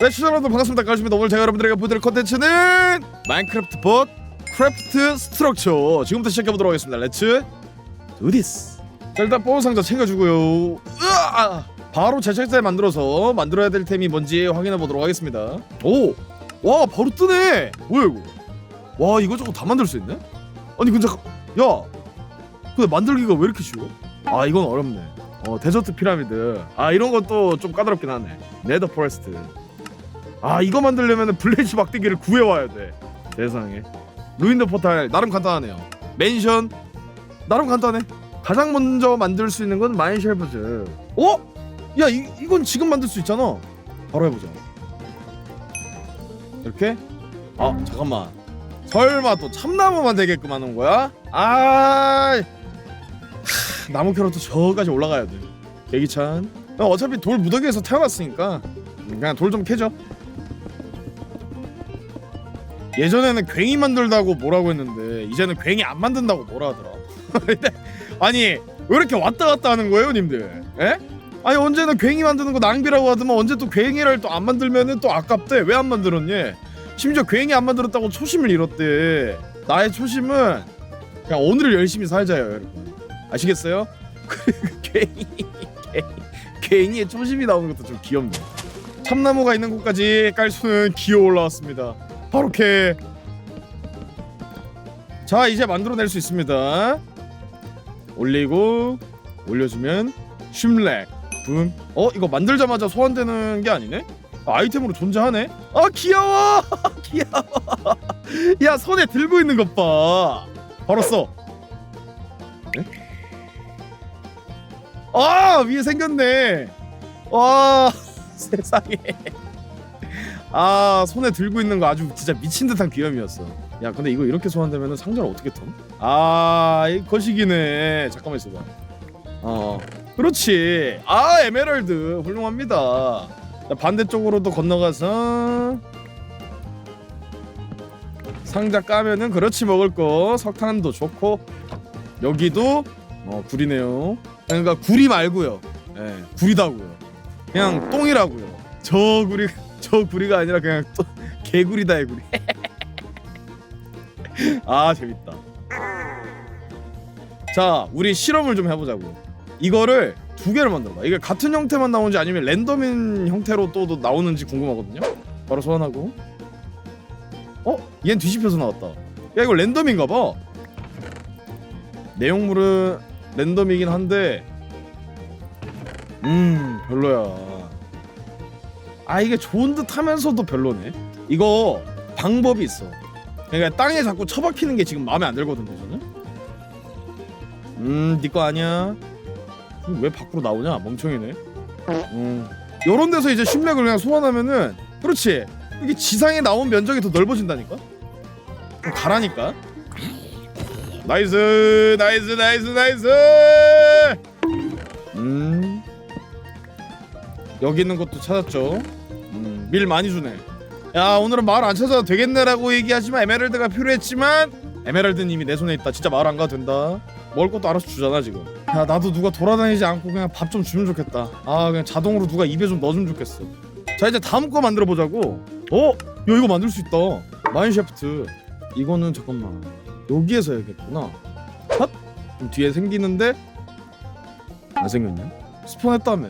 네 시청자 여러분 반갑습니다. 가십니다. 오늘 제가 여러분들에게 보여드릴 컨텐츠는 마인크래프트 봇 크래프트 스트럭처 지금부터 시작해보도록 하겠습니다. 렛츠 두디스 자 일단 보호 상자 챙겨주고요. 으아! 바로 제작자에 만들어서 만들어야 될 템이 뭔지 확인해보도록 하겠습니다. 오 와 바로 뜨네! 뭐야 이거? 와 이거저거 다 만들 수 있네? 아니 근데 야! 근데 만들기가 왜 이렇게 쉬워? 아 이건 어렵네. 어 데저트 피라미드. 아 이런 것도 좀 까다롭긴 하네. 네더 포레스트 아 이거 만들려면 블레이즈 막대기를 구해와야 돼. 세상에. 루인드 포탈 나름 간단하네요. 맨션 나름 간단해. 가장 먼저 만들 수 있는 건 마인쉘브즈. 어? 야 이, 이건 지금 만들 수 있잖아. 바로 해보자. 이렇게? 아 잠깐만. 설마 또 참나무만 되게끔 하는 거야? 아 하, 나무 캐럿도 저까지 올라가야 돼. 계기찬. 어, 어차피 돌 무더기에서 태어났으니까. 그냥 돌 좀 캐죠 예전에는 괭이 만들다고 뭐라고 했는데 이제는 괭이 안 만든다고 뭐라 하더라. 아니 왜 이렇게 왔다 갔다 하는 거예요, 님들? 에? 아니 언제는 괭이 만드는 거 낭비라고 하더만 언제 또 괭이를 또 안 만들면은 또 아깝대. 왜 안 만들었니? 심지어 괭이 안 만들었다고 초심을 잃었대. 나의 초심은 그냥 오늘을 열심히 살자요, 여러분. 아시겠어요? 괭이 괭이 괭이의 초심이 나오는 것도 좀 귀엽네. 참나무가 있는 곳까지 깔수는 기어 올라왔습니다. 캐. 자 이제 만들어낼 수 있습니다. 올리고 올려주면 쉼렉 붐. 어 이거 만들자마자 소환되는 게 아니네? 아, 아이템으로 존재하네. 아 귀여워, 귀여워. 야 손에 들고 있는 것 봐. 바로 써. 네? 아 위에 생겼네. 와 세상에. 아 손에 들고 있는 거 아주 진짜 미친 듯한 귀염이었어. 야 근데 이거 이렇게 소환되면 상자를 어떻게 텀? 아이 거시기네. 잠깐만 있어봐. 어 그렇지. 아 에메랄드 훌륭합니다. 자, 반대쪽으로도 건너가서 상자 까면은 그렇지 먹을 거 석탄도 좋고 여기도 어 굴이네요. 그러니까 구리 말고요. 예, 구리다고요. 그냥 똥이라고요. 저 구리 저 구리가 아니라 그냥 또 개구리다 개구리. 아 재밌다. 자, 우리 실험을 좀 해보자고. 이거를 두 개를 만들어봐. 이게 같은 형태만 나오는지 아니면 랜덤인 형태로 또 나오는지 궁금하거든요. 바로 소환하고. 어? 얘는 뒤집혀서 나왔다. 야 이거 랜덤인가봐. 내용물은 랜덤이긴 한데, 음 별로야. 아 이게 좋은 듯 하면서도 별로네. 이거 방법이 있어. 그러니까 땅에 자꾸 처박히는 게 지금 마음에 안 들거든요 저는. 음니거 아니야? 음, 왜 밖으로 나오냐? 멍청이네. 음. 요런 데서 이제 심렉을 그냥 소환하면은 그렇지. 이게 지상에 나온 면적이 더 넓어진다니까? 가라니까? 나이스 나이스 나이스 나이스! 음. 여기 있는 것도 찾았죠. 음, 밀 많이 주네. 야 오늘은 마을 안 찾아도 되겠네라고 얘기하지만 에메랄드가 필요했지만 에메랄드님이 내 손에 있다. 진짜 마을 안 가도 된다. 먹을 것도 알아서 주잖아 지금. 야 나도 누가 돌아다니지 않고 그냥 밥 좀 주면 좋겠다. 아 그냥 자동으로 누가 입에 좀 넣어주면 좋겠어. 자 이제 다음 거 만들어 보자고. 어? 야 이거 만들 수 있다. 마인샤프트. 이거는 잠깐만 여기에서 해야겠구나. 핫? 뒤에 생기는데 안 생겼냐? 스폰했다며.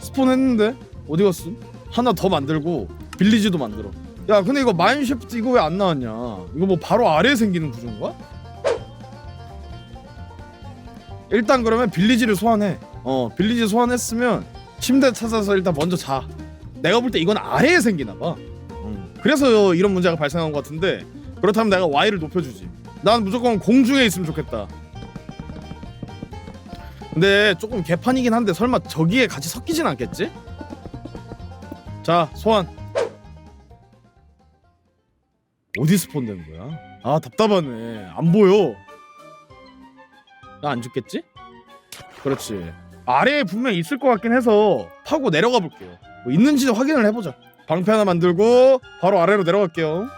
스폰했는데 어디 갔음? 하나 더 만들고 빌리지도 만들어. 야 근데 이거 마인쉐프트 이거 왜 안 나왔냐? 이거 뭐 바로 아래에 생기는 구조인가? 일단 그러면 빌리지를 소환해. 어 빌리지 소환했으면 침대 찾아서 일단 먼저 자. 내가 볼 때 이건 아래에 생기나 봐. 음. 그래서 이런 문제가 발생한 것 같은데 그렇다면 내가 Y를 높여주지. 난 무조건 공중에 있으면 좋겠다. 근데 조금 개판이긴 한데 설마 저기에 같이 섞이진 않겠지? 자 소환. 어디 스폰 되는 거야? 아 답답하네. 안 보여. 나 안 죽겠지? 그렇지. 아래에 분명 있을 것 같긴 해서 파고 내려가 볼게요. 뭐 있는지 확인을 해보자. 방패 하나 만들고 바로 아래로 내려갈게요.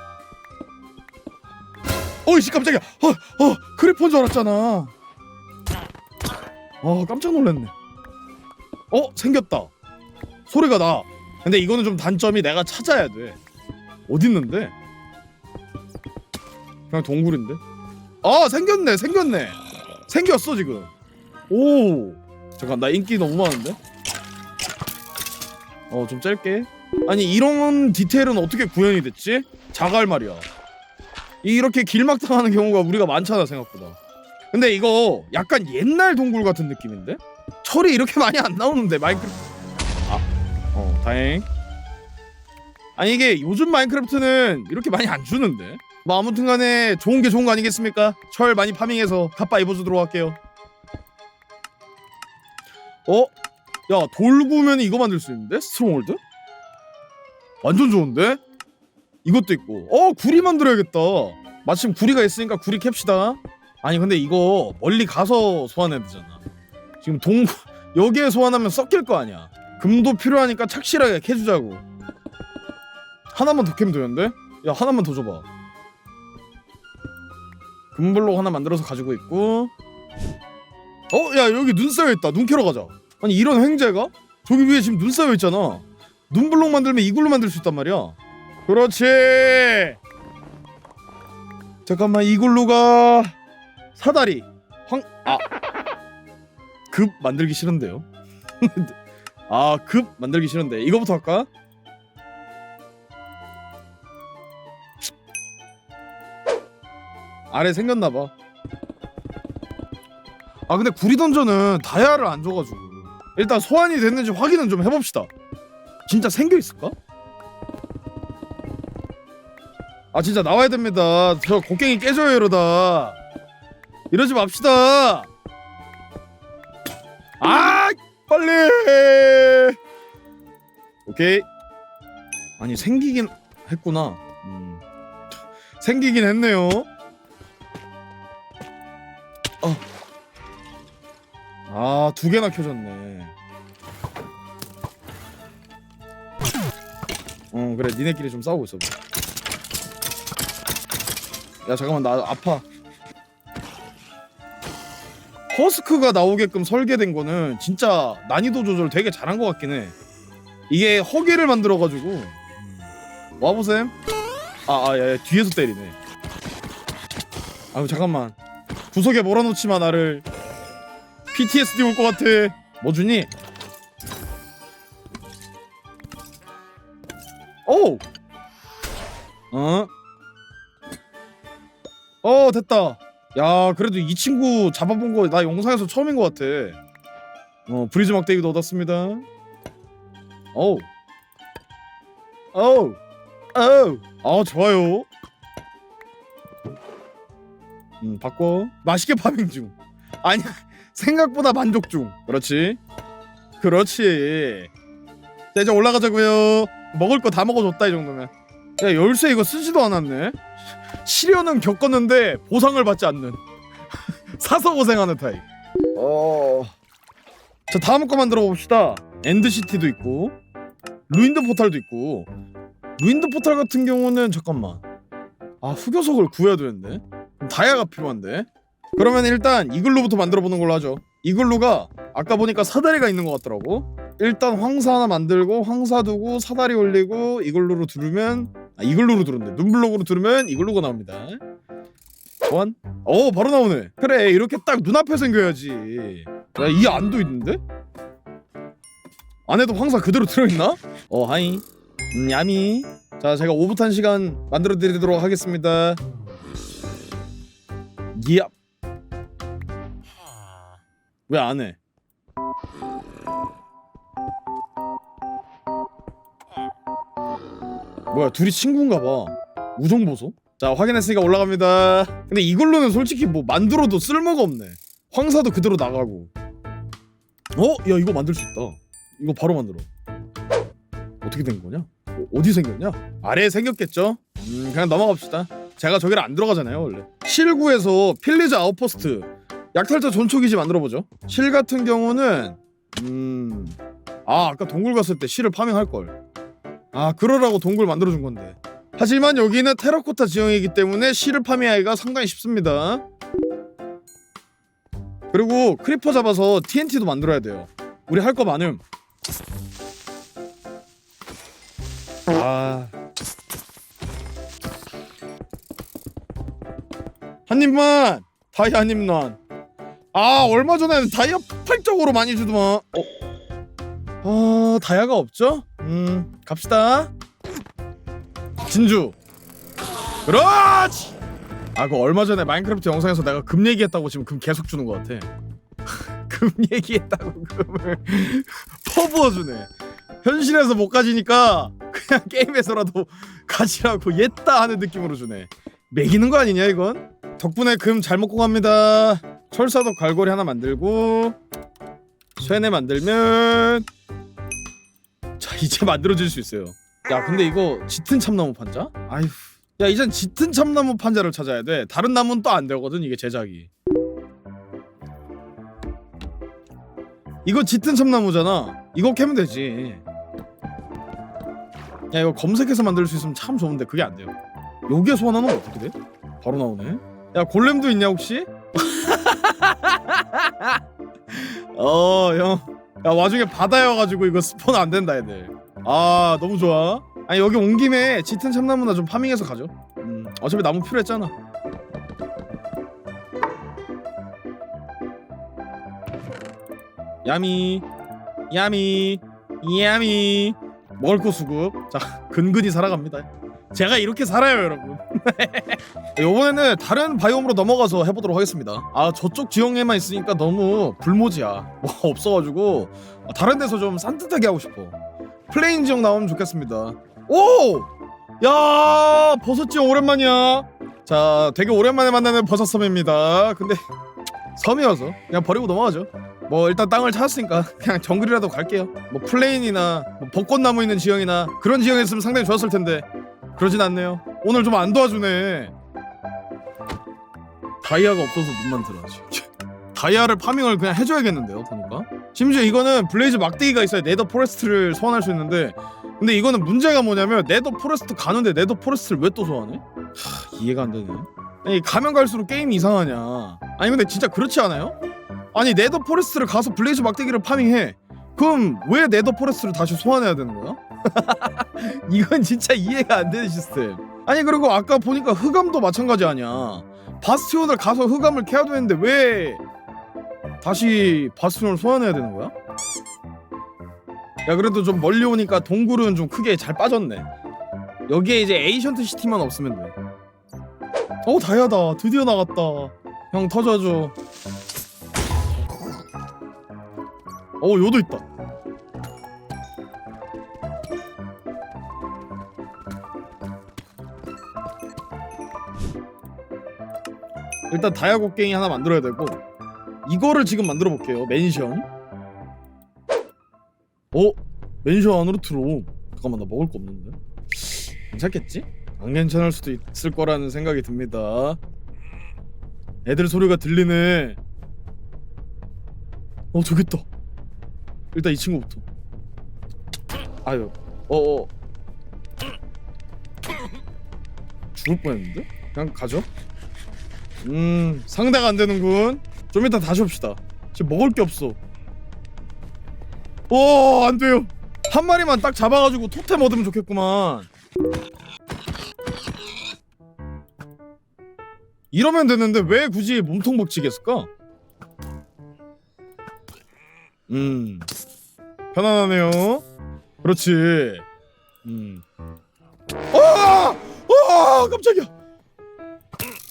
어이씨 깜짝이야. 어, 어 크리퍼인 줄 알았잖아. 어 깜짝 놀랐네. 어 생겼다. 소리가 나 근데 이거는 좀 단점이 내가 찾아야 돼. 어딨는데? 그냥 동굴인데? 아 생겼네 생겼네. 생겼어 지금. 오. 잠깐 나 인기 너무 많은데? 어 좀 짧게. 아니 이런 디테일은 어떻게 구현이 됐지? 자갈 말이야. 이렇게 길막 당하는 경우가 우리가 많잖아 생각보다. 근데 이거 약간 옛날 동굴 같은 느낌인데? 철이 이렇게 많이 안 나오는데 아어 다행. 아니 이게 요즘 마인크래프트는 이렇게 많이 안 주는데? 뭐 아무튼간에 좋은 게 좋은 거 아니겠습니까? 철 많이 파밍해서 갑바 입어주도록 할게요. 어? 야 돌구면 이거 만들 수 있는데? 스트롱홀드? 완전 좋은데? 이것도 있고. 어 구리 만들어야겠다. 마침 구리가 있으니까 구리 캡시다. 아니 근데 이거 멀리 가서 소환해야 되잖아. 지금 동 여기에 소환하면 섞일 거 아니야 금도 필요하니까 착실하게 캐주자고. 하나만 더 캐면 되는데? 야 하나만 더 줘봐. 금블록 하나 만들어서 가지고 있고. 어? 야 여기 눈 쌓여있다. 눈 캐러 가자. 아니 이런 횡재가? 저기 위에 지금 눈 쌓여있잖아. 눈블록 만들면 이걸로 만들 수 있단 말이야. 그렇지! 잠깐만 이걸로 가 사다리 황 아급 만들기 싫은데요 아 급 만들기 싫은데. 이거부터 할까? 아래 생겼나 봐. 아 근데 구리 던전은 다이아를 안 줘가지고. 일단 소환이 됐는지 확인은 좀 해봅시다. 진짜 생겨 있을까? 아 진짜 나와야 됩니다. 저 곡괭이 깨져요 이러다. 이러지 맙시다. 아 빨리! 오케이. 아니 생기긴 했구나. 음. 생기긴 했네요. 어. 아 두 개나 켜졌네. 어 그래. 니네끼리 좀 싸우고 있어 봐. 야 잠깐만. 나 아파 허스크가 나오게끔 설계된 거는 진짜 난이도 조절 되게 잘한 것 같긴 해. 이게 허기를 만들어가지고. 와보셈. 아아 야 야, 뒤에서 때리네. 아유 잠깐만. 구석에 몰아놓지 마 나를. PTSD 올 것 같아. 뭐 주니? 오! 어? 어 야 그래도 이 친구 잡아본 거 나 영상에서 처음인 것 같아. 어 브리즈 막대기도 얻었습니다. 어우. 어우. 어우. 아 좋아요. 음 바꿔. 맛있게 파밍 중. 아니 생각보다 만족 중. 그렇지? 그렇지. 자 이제 올라가자고요. 먹을 거 다 먹어줬다 이 정도면. 야 열쇠 이거 쓰지도 않았네 시련은 겪었는데 보상을 받지 않는 사서 고생하는 타입. 어. 자 다음 거 만들어 봅시다. 엔드시티도 있고 루인드 포탈도 있고 루인드 포탈 같은 경우는 잠깐만 아 흑요석을 구해야 되는데 다이아가 필요한데 그러면 일단 이글루부터 만들어 보는 걸로 하죠. 이글루가 아까 보니까 사다리가 있는 것 같더라고. 일단 황사 하나 만들고 황사 두고 사다리 올리고 이글루로 두르면 아 이글루로 두른대 눈블록으로 두르면 이글루가 나옵니다 보안? 어 바로 나오네 그래 이렇게 딱 눈앞에 생겨야지 야 이 안도 있는데? 안에도 황사 그대로 들어있나? 어 하이 음 야미 자 제가 오붓한 시간 만들어 드리도록 하겠습니다 예. 왜안 해? 뭐야 둘이 친구인가 봐. 우정 보소? 자 확인했으니까 올라갑니다. 근데 이걸로는 솔직히 뭐 만들어도 쓸모가 없네. 황사도 그대로 나가고. 어? 야 이거 만들 수 있다. 이거 바로 만들어. 어떻게 된 거냐? 어, 어디 생겼냐? 아래에 생겼겠죠? 음 그냥 넘어갑시다. 제가 저기를 안 들어가잖아요 원래. 실구에서 필리즈 아웃포스트 약탈자 전초기지 만들어보죠. 실 같은 경우는 음아 아까 동굴 갔을 때 실을 파밍할걸 아 그러라고 동굴 만들어준 건데 하지만 여기는 테라코타 지형이기 때문에 실을 파밍하기가 상당히 쉽습니다 그리고 크리퍼 잡아서 TNT도 만들어야 돼요 우리 할 거 많음 아. 한 입만 다이아 한 입만. 아 얼마 전에 다이아 폭발적으로 많이 주더만. 어? 어 다이아가 없죠? 음 갑시다. 진주. 그렇지. 아그 얼마 전에 마인크래프트 영상에서 내가 금 얘기했다고 지금 금 계속 주는 것 같아. 금 얘기했다고 금을 퍼부어주네. 현실에서 못 가지니까 그냥 게임에서라도 가지라고 옛다 하는 느낌으로 주네. 매기는 거 아니냐 이건? 덕분에 금 잘 먹고 갑니다. 철사도 갈고리 하나 만들고 쇠네 만들면 자 이제 만들어질 수 있어요. 야 근데 이거 짙은 참나무 판자? 아휴. 야 이젠 짙은 참나무 판자를 찾아야 돼. 다른 나무는 또 안 되거든 이게 제작이. 이거 짙은 참나무잖아. 이거 캐면 되지. 야 이거 검색해서 만들 수 있으면 참 좋은데 그게 안 돼요. 여기에 소환하면 어떻게 돼? 바로 나오네. 야 골렘도 있냐 혹시? 어 형. 야 와중에 바다여가지고 이거 스폰 안 된다 애들. 아 너무 좋아. 아니 여기 온 김에 짙은 참나무나 좀 파밍해서 가죠. 음 어차피 나무 필요했잖아. 야미 야미 야미 먹을 거 수급 자 근근히 살아갑니다 제가 이렇게 살아요 여러분 이번에는 다른 바이옴으로 넘어가서 해보도록 하겠습니다. 아 저쪽 지형에만 있으니까 너무 불모지야. 뭐 없어가지고. 다른 데서 좀 산뜻하게 하고 싶어. 플레인 지형 나오면 좋겠습니다. 오! 야 버섯 지형 오랜만이야. 자 되게 오랜만에 만나는 버섯 섬입니다. 근데 섬이어서 그냥 버리고 넘어가죠. 뭐 일단 땅을 찾았으니까 그냥 정글이라도 갈게요. 뭐 플레인이나 뭐 벚꽃나무 있는 지형이나 그런 지형에 있으면 상당히 좋았을 텐데. 그러진 않네요. 오늘 좀 안 도와주네. 다이아가 없어서 못 만들어. 다이아를 파밍을 그냥 해줘야겠는데요. 보니까 심지어 이거는 블레이즈 막대기가 있어야 네더 포레스트를 소환할 수 있는데 근데 이거는 문제가 뭐냐면 네더 포레스트 가는데 네더 포레스트를 왜 또 소환해? 하, 이해가 안 되네. 아니 가면 갈수록 게임이 이상하냐? 아니 근데 진짜 그렇지 않아요? 아니 네더 포레스트를 가서 블레이즈 막대기를 파밍해. 그럼 왜 네더 포레스트를 다시 소환해야 되는 거야? 이건 진짜 이해가 안 되는 시스템. 아니 그리고 아까 보니까 흑암도 마찬가지 아니야. 바스티온을 가서 흑암을 캐야 되는데 왜 다시 바스티온을 소환해야 되는 거야? 야 그래도 좀 멀리 오니까 동굴은 좀 크게 잘 빠졌네. 여기에 이제 에이션트 시티만 없으면 돼. 어 다이아다 드디어 나갔다. 형 터져줘. 어 요도 있다 일단 다이아 곡괭이 하나 만들어야 되고 이거를 지금 만들어 볼게요 맨션 어? 맨션 안으로 들어옴 잠깐만 나 먹을 거 없는데 괜찮겠지? 안 괜찮을 수도 있을 거라는 생각이 듭니다 애들 소리가 들리네 어 저기 있다 일단 이 친구부터. 아유, 어어. 죽을 뻔했는데? 그냥 가죠. 음, 상대가 안 되는군. 좀 이따 다시 옵시다. 지금 먹을 게 없어. 오, 안 돼요. 한 마리만 딱 잡아가지고 토템 얻으면 좋겠구만. 이러면 되는데 왜 굳이 몸통 박치기 했을까? 음 편안하네요 그렇지 음 아! 아 깜짝이야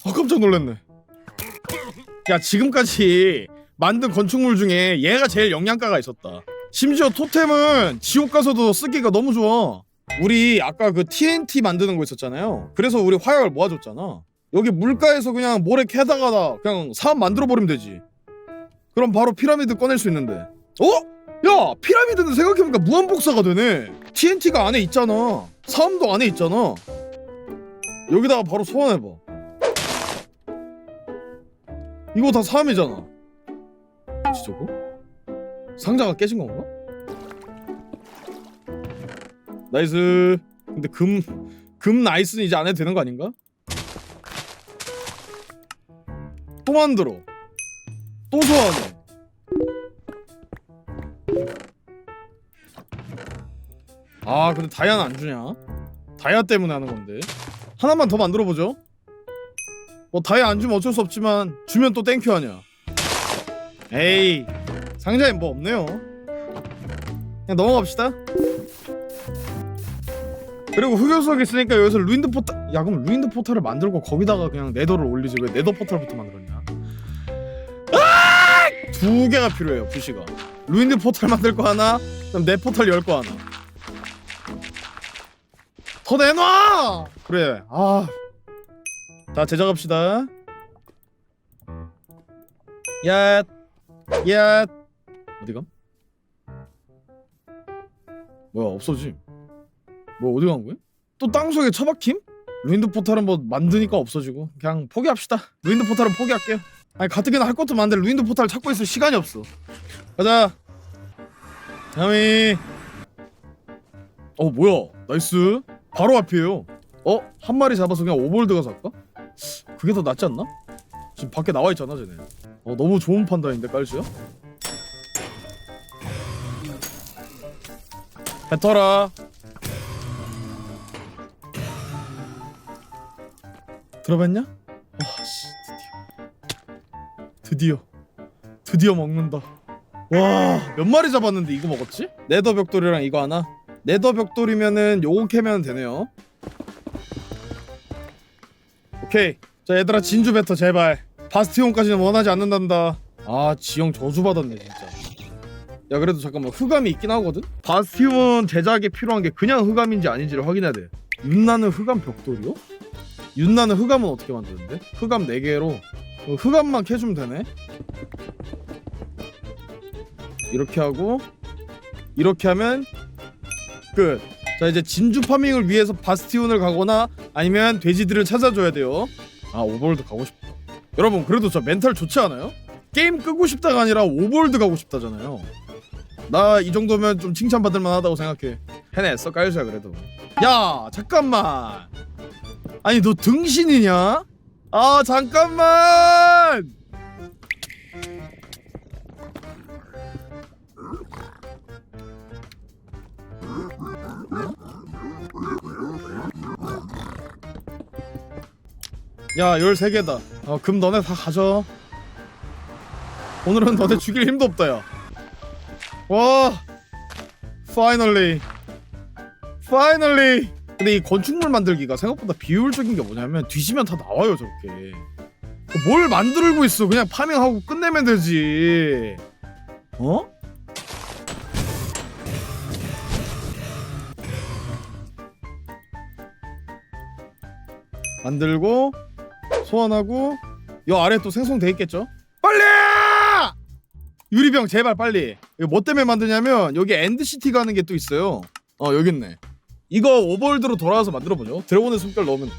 아 깜짝 놀랐네. 야 지금까지 만든 건축물 중에 얘가 제일 영양가가 있었다. 심지어 토템은 지옥 가서도 쓰기가 너무 좋아. 우리 아까 그 TNT 만드는 거 있었잖아요. 그래서 우리 화약을 모아줬잖아. 여기 물가에서 그냥 모래 캐다가 그냥 사업 만들어 버리면 되지. 그럼 바로 피라미드 꺼낼 수 있는데. 어? 야 피라미드는 생각해보니까 무한복사가 되네. TNT가 안에 있잖아. 사암도 안에 있잖아. 여기다가 바로 소환해봐 이거 다 사암이잖아 뭐지 저거? 상자가 깨진 건가? 나이스 근데 금... 금 나이스는 이제 안 해도 되는 거 아닌가? 또 만들어 또 소환해 아 근데 다이아는 안 주냐? 다이아 때문에 하는 건데 하나만 더 만들어 보죠. 뭐 다이아 안 주면 어쩔 수 없지만 주면 또 땡큐 하냐? 에이 상자에 뭐 없네요. 그냥 넘어갑시다. 그리고 흑요석 있으니까 여기서 루인드 포탈 야 그럼 루인드 포탈을 만들고 거기다가 그냥 네더를 올리지 왜 네더 포탈부터 만들었냐? 아! 두 개가 필요해요 부시가. 루인드 포탈 만들 거 하나, 그럼 내 포탈 열 거 하나. 더 내놔! 그래. 아. 자, 제작합시다. 야. 야. 어디감? 뭐야, 없어짐. 뭐 어디 간 거야? 또 땅속에 처박힘? 루인드 포탈은 뭐 만드니까 없어지고 그냥 포기합시다. 루인드 포탈은 포기할게요. 아니 가뜩이나 할 것도 많은데 루인드 포탈 찾고 있을 시간이 없어. 가자. 다음이. 어 뭐야? 나이스. 바로 앞이에요. 어? 한 마리 잡아서 그냥 오볼드 가서 할까? 그게 더 낫지 않나? 지금 밖에 나와 있잖아, 쟤네. 어 너무 좋은 판단인데 깔수야? 뱉어라. 들어봤냐? 와씨 드디어. 드디어. 드디어 먹는다. 와, 몇 마리 잡았는데 이거 먹었지? 네더 벽돌이랑 이거 하나? 네더 벽돌이면은 요거 캐면 되네요. 오케이. 자, 얘들아 진주 뱉어 제발. 바스티온까지는 원하지 않는단다. 아, 지형 저주 받았네 진짜. 야, 그래도 잠깐만 흑암이 있긴 하거든. 바스티온 제작에 필요한 게 그냥 흑암인지 아닌지를 확인해야 돼. 윤나는 흑암 벽돌이요? 윤나는 흑암은 어떻게 만드는데? 흑암 4개로 흑암만 캐주면 되네. 이렇게 하고 이렇게 하면 끝. 자 이제 진주 파밍을 위해서 바스티온을 가거나 아니면 돼지들을 찾아줘야 돼요. 아 오버월드 가고 싶다. 여러분 그래도 저 멘탈 좋지 않아요? 게임 끄고 싶다가 아니라 오버월드 가고 싶다잖아요. 나 이 정도면 좀 칭찬받을 만하다고 생각해. 해냈어 깔수야 그래도. 야 잠깐만. 아니 너 등신이냐? 아 잠깐만. 야 13개다. 어, 금 너네 다 가져. 오늘은 너네 죽일 힘도 없다 야와 파이널리 파이널리 근데 이 건축물 만들기가 생각보다 비효율적인 게 뭐냐면 뒤지면 다 나와요 저렇게. 뭘 만들고 있어? 그냥 파밍하고 끝내면 되지. 어? 만들고 소환하고 요 아래 또 생성돼 있겠죠? 빨리! 유리병 제발 빨리. 이거 뭐 때문에 만드냐면 여기 엔드시티 가는 게 또 있어요. 어 여기 있네. 이거 오버월드로 돌아와서 만들어 보죠. 드래곤의 숨결 넣으면 돼.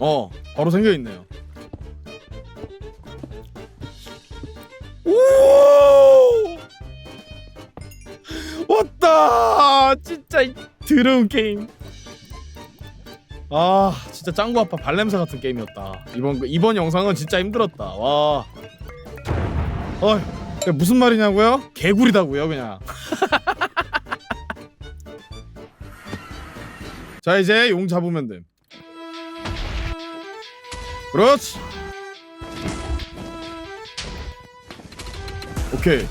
어 바로 생겨 있네요. 오! 왔다! 진짜 이 더러운 게임. 아 진짜 짱구 아빠 발냄새 같은 게임이었다. 이번 이번 영상은 진짜 힘들었다. 와. 어이 무슨 말이냐고요? 개구리다고요 그냥. 자 이제 용 잡으면 돼. 그렇지. 오케이.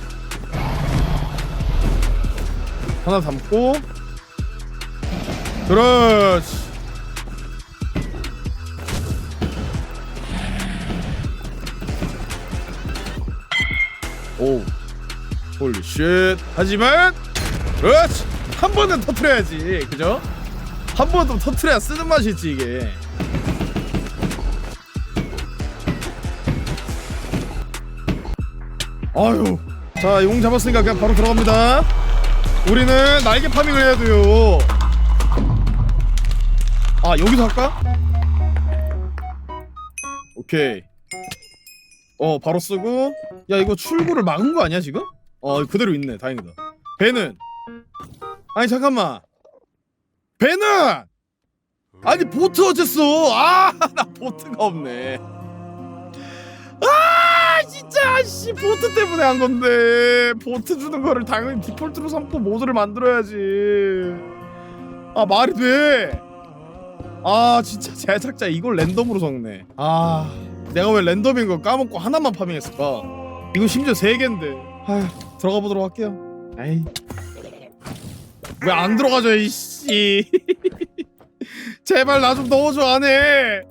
하나 담고. 그렇지 오. 홀리 쉣 하지만 그렇지. 한 번은 터트려야지. 그죠? 한 번 더 터트려야 쓰는 맛이 있지 이게. 아유. 자 용 잡았으니까 그냥 바로 들어갑니다. 우리는 날개 파밍을 해야 돼요. 아 여기서 할까? 오케이. 어 바로 쓰고 야 이거 출구를 막은 거 아니야 지금? 어 그대로 있네. 다행이다. 배는? 아니 잠깐만. 배는? 아니 보트 어쨌어. 아나 보트가 없네. 아 진짜 씨 보트 때문에 한 건데. 보트 주는 거를 당연히 디폴트로 삼고 모드를 만들어야지. 아 말이 돼아 진짜 제작자 이걸 랜덤으로 섞네. 아 내가 왜 랜덤인 거 까먹고 하나만 파밍했을까 이거 심지어 세 개인데. 아휴 들어가 보도록 할게요. 에이. 왜 안 들어가죠 이씨. 제발 나 좀 넣어줘 안해